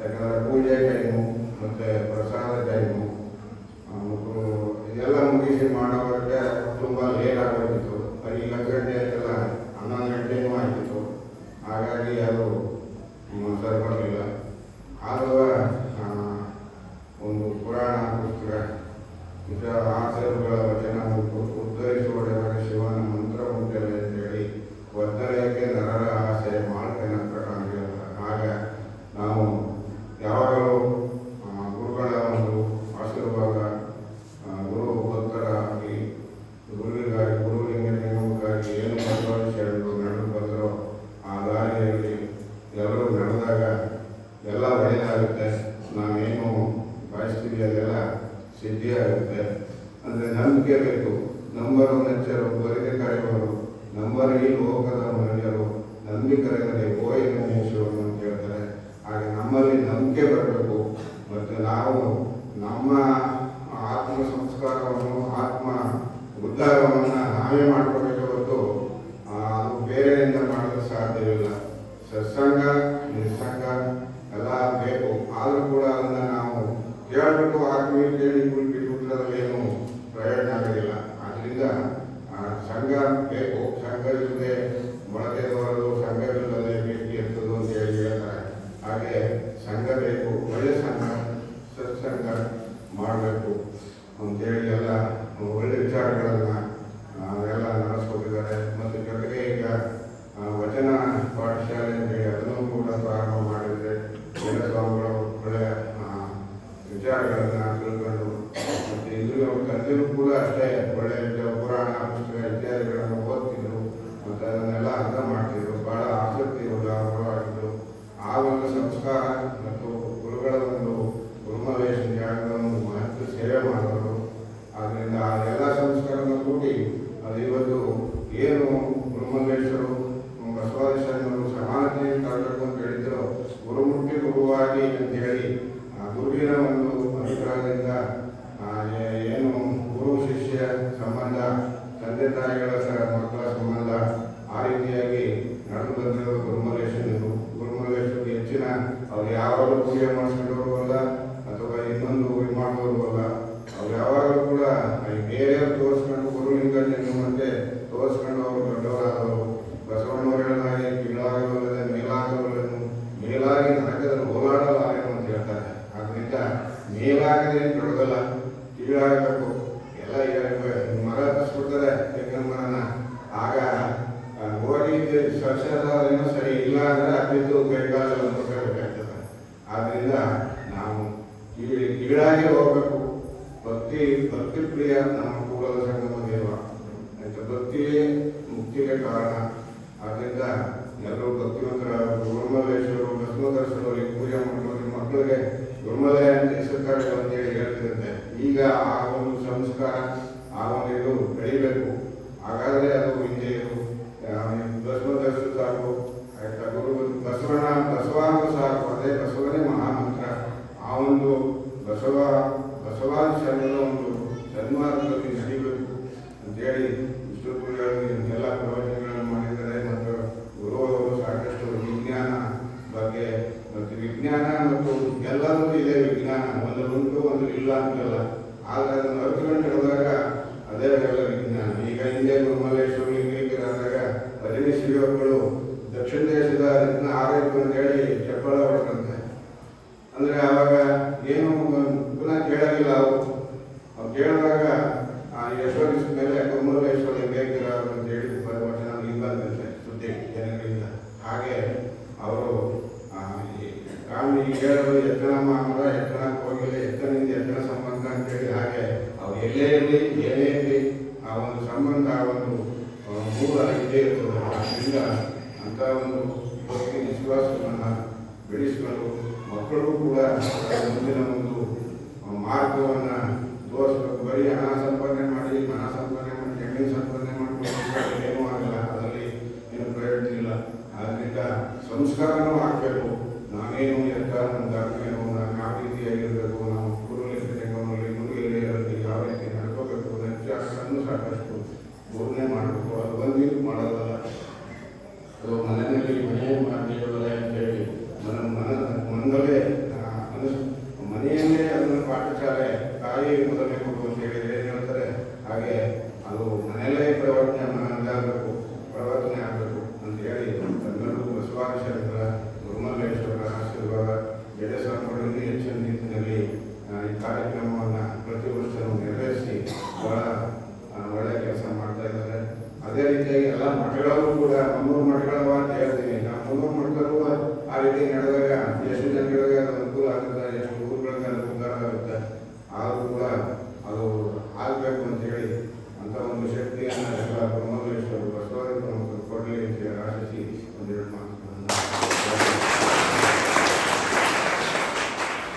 ಯಾಕಂದರೆ ಪೂಜೆ ಟೈಮು ಮತ್ತು ಪ್ರಸಾದ ಟೈಮು ಮತ್ತು ಇದೆಲ್ಲ ಮುಗಿಸಿ ಮಾಡೋವರೆಗೆ ತುಂಬ ಲೇಟ್ ಆಗೋಗಿತ್ತು ಹನ್ನೊಂದು ಗಂಟೆ ಎಲ್ಲ ಹನ್ನೊಂದು ಗಂಟೆನೂ ಆಗಿತ್ತು ಹಾಗಾಗಿ ಅದು ಸರಿ ಬರಲಿಲ್ಲ. ಆದರೂ ಒಂದು ಪುರಾಣ ಪುಸ್ತಕ ಮತ್ತು ಆಸರುಗಳ ವಚನ ಉದ್ಧರಿಸುವ ಶಿವನ ಮಂತ್ರ ಉಂಟಲ್ಲ ಅಂತೇಳಿ ಒದ್ದಲಕ್ಕೆ ನರರ ನಂಬಿಕೆ ನಂಬರ್ ನೆಚ್ಚರು, ಬರಿಗೆ ಕಳೆಯುವರು ನಂಬರ್ ಈ ಲೋಕದ ಮನುಷ್ಯರು ನಂಬಿಕರೆದರೆ ಓಯನ ಮುಗಿಸುವರು ಅಂತ ಹೇಳ್ತಾರೆ. ಹಾಗೆ ನಮ್ಮಲ್ಲಿ ನಂಬಿಕೆ ಬರಬೇಕು. ಮತ್ತು ನಾವು ನಮ್ಮ ಆತ್ಮ ಸಂಸ್ಕಾರವನ್ನು, ಆತ್ಮ ಉದ್ಧಾರವನ್ನು ನಾವೇ ಮಾಡ್ಕೋಬೇಕು ಹೊರತು ಅದು ಬೇರೆಯಿಂದ ಮಾಡಲು ಸಾಧ್ಯವಿಲ್ಲ. ಸತ್ಸಂಗ, ನಿಸ್ಸಂಗ ಎಲ್ಲ ಬೇಕು. ಆದರೂ ಕೂಡ ಅದನ್ನು ನಾವು ಕೇಳಬೇಕು ಆತ್ಮೀಯ ಕೇಳಿ ಕುಳಿತು ಏನು ಪ್ರಯೋಜನ ಆಗೋದಿಲ್ಲ ಆದ್ದರಿಂದ ಆ, ಸಂಘ ಬೇಕು ಸಂಘವಿಲ್ಲದೆ ಮೊಳಕೆ ಬರೋದು ಸಂಘವಿಲ್ಲದೆ ಭೇಟಿ ಎತ್ತದು ಅಂತ ಹೇಳಿ ಹೇಳ್ತಾರೆ ಹಾಗೆ ಸಂಘ ಬೇಕು ಒಳ್ಳೆ ಸಂಘ, ಸತ್ಸಂಗ ಮಾಡಬೇಕು ಅಂತೇಳಿ ಎಲ್ಲ ಒಳ್ಳೆ ವಿಚಾರಗಳನ್ನು ಎಲ್ಲ ನಡೆಸ್ಕೊಟ್ಟಿದ್ದಾರೆ. ಮತ್ತು ಜೊತೆಗೆ ಈಗ ವಚನ ಪಾಠಶಾಲೆ ಅಂತೇಳಿ ಅದನ್ನು ಕೂಡ ಪ್ರಾರಂಭ ಮಾಡಿದರೆ ಸ್ವಾಮಿಗಳು ಒಳ್ಳೆಯ ವಿಚಾರಗಳನ್ನು ತಿಳ್ಕೊಂಡು, ಮತ್ತು ಇಲ್ಲಿ ತಂದೆಯೂ ಕೂಡ ಅಷ್ಟೇ ಒಳ್ಳೆಯ ಪುರಾಣ ಪುಸ್ತಕ ಇತ್ಯಾದಿಗಳನ್ನು ಓದ್ತಿದ್ರು, ಮತ್ತು ಅದನ್ನೆಲ್ಲ ಅರ್ಥ ಮಾಡ್ತಿದ್ರು ಬಹಳ ಆಸಕ್ತಿ ಉಳ್ಳವರಾಗಿದ್ದರು ಆ ಒಂದು ಸಂಸ್ಕಾರ ಮತ್ತು ಗುರುಗಳ ಒಂದು ಗುರುಮಲೇಶ ಜಾಗವನ್ನು ಮಹತ್ವ ಸೇವೆ ಮಾಡೋರು ಆದ್ದರಿಂದ ಆ ಎಲ್ಲ ಸಂಸ್ಕಾರನ ಕೂಡಿ ಏನು ಗುರುಮಲ್ಲೇಶ್ವರು ಬಸವಾದಿಶರು ಸಮಾನತೆ ತರಬೇಕು ಅಂತ ಹೇಳಿದ್ರು. ಗುರುಮುಟ್ಟಿ ಗುರುವಾಗಿ ಅಂತ ಹೇಳಿ ಆ ಗುರುವಿನ ಒಂದು ಅನುಗ್ರಹದಿಂದ ಏನು ಗುರು ಶಿಷ್ಯ ಸಂಬಂಧ, ತಂದೆ ತಾಯಿಗಳ ಮಕ್ಕಳ ಸಂಬಂಧ ಆ ರೀತಿಯಾಗಿ ನಡೆದು ಬಂದಿರೋ ಗುರುಮಲ್ಲೇಶ್ವರರು ಗುರುಮಲ್ಲೇಶ್ವರ ಹೆಚ್ಚಿನ ಅವ್ರು ಯಾವಾಗಲೂ ಪೂಜೆ ಮಾಡಿಸ್ಕೊಂಡವರು ಮೇಲಾಗದೆ ಏನು ದೊಡ್ಡದಲ್ಲ ಕೀಳಾಗಬೇಕು. ಎಲ್ಲ ಈಗ ಮರ ಹಚ್ಚಿಬಿಡ್ತಾರೆ ತೆಂಗಿನ ಮರನ ಆಗ ಹೋಗಿ ಸಸ್ಯದಾದ್ರೇನೋ ಸರಿ ಇಲ್ಲ ಅಂದರೆ ಅದಿದ್ದು ಬೇಕಾದ್ರೆ ಮುಟ್ಕೋಬೇಕಾಗ್ತದೆ ಆದ್ದರಿಂದ ನಾವು ಕೀಳಿ, ಕೀಳಾಗಿ ಹೋಗಬೇಕು. ಭಕ್ತಿ ಭಕ್ತಿ ಪ್ರಿಯ ನಮ್ಮ ಕೂಡ ಸಂಗಮ ದೇವ ಭಕ್ತಿಯೇ ಮುಕ್ತಿಗೆ ಕಾರಣ. ಆದ್ದರಿಂದ ಎಲ್ಲರೂ ಭಕ್ತಿವಂತರ ಕೇಳಿದಾಗ ಯಶೋಧ ಮೇಲೆ ಕುಂಭಲೇಶ್ವರ ಬೇಕಿರೋ ಅಂತ ಹೇಳಿ ವಚನ ಇಲ್ಲಿ ಬಂದಂತೆ ಸುದ್ದಿ ಜನಗಳಿಂದ. ಹಾಗೆ ಅವರು ಆ, ಈ ಎತ್ತರ ಮಾತ್ರ ಎತ್ತನ ಮಾಮರ ಎತ್ತನಕ್ಕೆ ಹೋಗಿಲ್ಲ ಎತ್ತನಿಂದ ಎತ್ತನ ಸಂಬಂಧ ಅಂತೇಳಿ ಹಾಗೆ ಅವ್ರು ಎಲ್ಲೇ ಇರಲಿ ಏನೇ ಇರಲಿ ಆ ಒಂದು ಸಂಬಂಧ ಆ ಒಂದು ಮೂಲ ಇದ್ದೇ ಇರ್ತದೆ. ಆದ್ದರಿಂದ ಅಂತ ಒಂದು ಭಕ್ತಿ ವಿಶ್ವಾಸವನ್ನು ಬೆಳೆಸಿಕೊಂಡು ಮಕ್ಕಳು ಕೂಡ ಮುಂದಿನ ಒಂದು ಮಾರ್ಗವನ್ನು ತೋರಿಸ್ಬೇಕು ಬರೀ ಹಣ ಸಂಪಾದನೆ ಮಾಡಿ ಮನ ಸಂಪಾದನೆ ಮಾಡಿ ಜಮೀನು ಸಂಪಾದನೆ ಮಾಡಿಕೊಂಡು ಏನೂ ಆಗಲ್ಲ. ಅದರಲ್ಲಿ ಏನು ಪ್ರಯೋಜನ ಇಲ್ಲ. ಆದ್ದರಿಂದ ಸಂಸ್ಕಾರನೂ ಹಾಕಬೇಕು. ನಾನೇನು ಎತ್ತ ನನ್ನ ಧರ್ಮ ನಾನು ಯಾವ ರೀತಿಯಾಗಿರಬೇಕು ನಾವು ಗುರುಲಿಂಗ ಜಂಗಮಲ್ಲಿ ಗುರುಯಲ್ಲಿ ಯಾವ ರೀತಿ ನಡ್ಕೋಬೇಕು ವಿಚಾರಗಳನ್ನು ಸಾಕಷ್ಟು ಬೋಧನೆ ಮಾಡಬೇಕು ಅದು ಬಂದಿದ್ದು ಮಾಡೋದಲ್ಲ ಅದು ಮನೆಯಲ್ಲಿ ಮನೆ ಮಾಡಿಕೊಳ್ಳಲೆ ಅಂತೇಳಿ ಮನ ಮನ ಮನದಲ್ಲೇ ಆ, ಮನಸ್ಸು ಮನೆಯಲ್ಲೇ ಅದನ್ನು ಪಾಠಶಾಲೆ ತಾಯಿ ಮೊದಲನೇ ಕೊಡು ಅಂತ ಹೇಳಿದ್ರೆ ಏನು ಹೇಳ್ತಾರೆ ಹಾಗೆ ಅದು ಮನೆಯಲ್ಲೇ ಪ್ರವಚನೆ ಆಗಬೇಕು ಪ್ರವಚನೆ ಆಗಬೇಕು ಅಂತ ಹೇಳಿ ಎಲ್ಲರೂ ಬಸವಾದಿಶರ ಗುರುಮಲ್ಲೇಶ್ವರ ಆಶೀರ್ವಾದ ಜಡೇಶ್ವರಗಳಲ್ಲಿ ಹೆಚ್ಚಿನ ನಿಟ್ಟಿನಲ್ಲಿ ಆ, ಈ ಕಾರ್ಯಕ್ರಮವನ್ನು ಪ್ರತಿ ವರ್ಷವೂ ನೆರವೇರಿಸಿ ಬಹಳ ಆ, ಒಳ್ಳೆಯ ಕೆಲಸ ಮಾಡ್ತಾ ಇದ್ದಾರೆ ಅದೇ ರೀತಿಯಾಗಿ ಎಲ್ಲ ಮಠಗಳಲ್ಲೂ ಕೂಡ ಮುನ್ನೂರು ಮಠಗಳವ ಅಂತ ಹೇಳ್ತೀನಿ. ನಾವು ಮುನ್ನೂರು ಮಠಗಳು ಆ ರೀತಿ ನಡೆದ